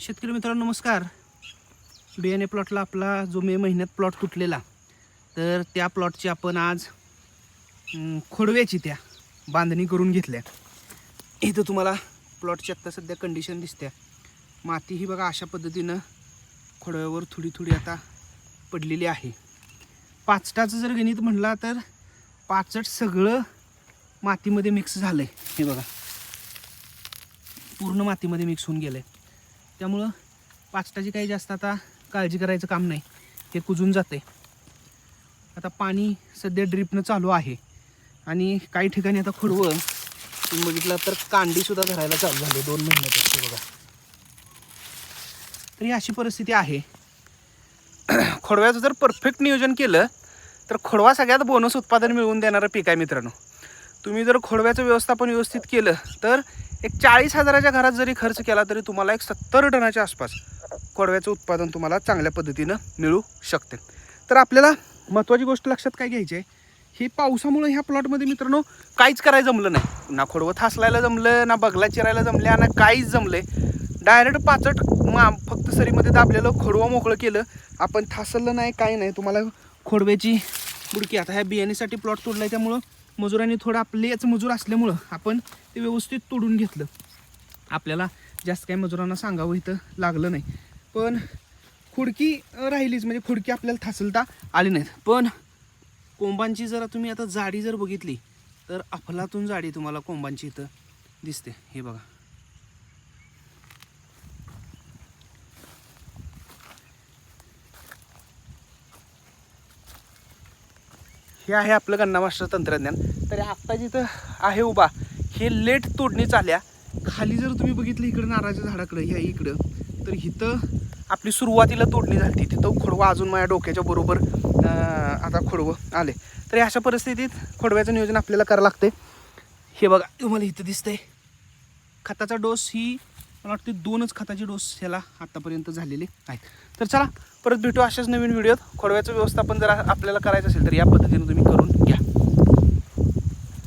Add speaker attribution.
Speaker 1: शेतकरी मित्रांनो नमस्कार. बियाणे प्लॉटला आपला जो मे महिन्यात प्लॉट तुटलेला तर त्या प्लॉटची आपण आज खोडव्याची त्या बांधणी करून घेतल्या. इथं तुम्हाला प्लॉटची आत्ता सध्या कंडिशन दिसते माती ही बघा अशा पद्धतीनं खोडव्यावर थोडी थोडी आता पडलेली आहे. पाचटाचं जर गणित म्हणला तर पाचट सगळं मातीमध्ये मिक्स झालं आहे हे बघा. पूर्ण मातीमध्ये मिक्स होऊन गेलं आहे त्यामुळं पाचटाची काही जास्त आता काळजी करायचं काम नाही. ते कुजून जाते आता पाणी सध्या ड्रिपनं चालू आहे. आणि काही ठिकाणी आता खोडवं. तुम्ही बघितलं तर कांडीसुद्धा धरायला चालू झाली दोन महिन्यापेक्षा बघा. तर ही अशी परिस्थिती आहे. खोडव्याचं जर परफेक्ट नियोजन केलं तर खोडवा सगळ्यात बोनस उत्पादन मिळवून देणारं पीक आहे मित्रांनो. तुम्ही जर खोडव्याचं व्यवस्थापन व्यवस्थित केलं तर एक चाळीस हजाराच्या घरात जरी खर्च केला तरी तुम्हाला एक सत्तर टनाच्या आसपास खोडव्याचं उत्पादन तुम्हाला चांगल्या पद्धतीनं मिळू शकते. तर आपल्याला महत्त्वाची गोष्ट लक्षात काय घ्यायची आहे? हे पावसामुळे ह्या प्लॉटमध्ये मित्रांनो काहीच करायला जमलं नाही. ना खोडवं थासलायला जमलं ना बगला चिरायला जमल्या ना काहीच जमले डायरेक्ट पाचट मा फक्त सरीमध्ये दाबलेलं खोडवं मोकळं केलं. आपण थासलं नाही काही नाही. तुम्हाला खोडव्याची बुडकी आता ह्या बियाणीसाठी प्लॉट तोडला आहे त्यामुळं मजुरांनी थोडं आपलेच मजूर असल्यामुळं आपण ते व्यवस्थित तोडून घेतलं. आपल्याला जास्त काही मजुरांना सांगावं इथं लागलं नाही. पण खुडकी राहिलीच म्हणजे खुडकी आपल्याला थासलता आली नाहीत. पण कोंबांची जर तुम्ही आता जाडी जर बघितली तर अफलातून जाडी तुम्हाला कोंबांची इथं दिसते. हे बघा. हे आहे आपलं गन्ना मास्टर तंत्रज्ञान. तर आत्ता जिथं आहे उभा हे लेट तोडणी चालल्या खाली जर तुम्ही बघितलं इकडं नारळाच्या झाडाकडं ह्या इकडं तर इथं आपली सुरुवातीला तोडणी झाली तिथं खोडवा अजून माझ्या डोक्याच्या बरोबर आता खोडवं आले. तर या अशा परिस्थितीत खोडव्याचं नियोजन आपल्याला करावं लागते हे बघा तुम्हाला इथं दिसतंय. खताचा डोस ही मला वाटते दोनच खताचे डोस ह्याला आत्तापर्यंत झालेले आहेत. तर चला परत भेटू अशाच नवीन व्हिडिओत. खोडव्याचं व्यवस्थापन जर आपल्याला करायचं असेल तर या पद्धतीने तुम्ही करून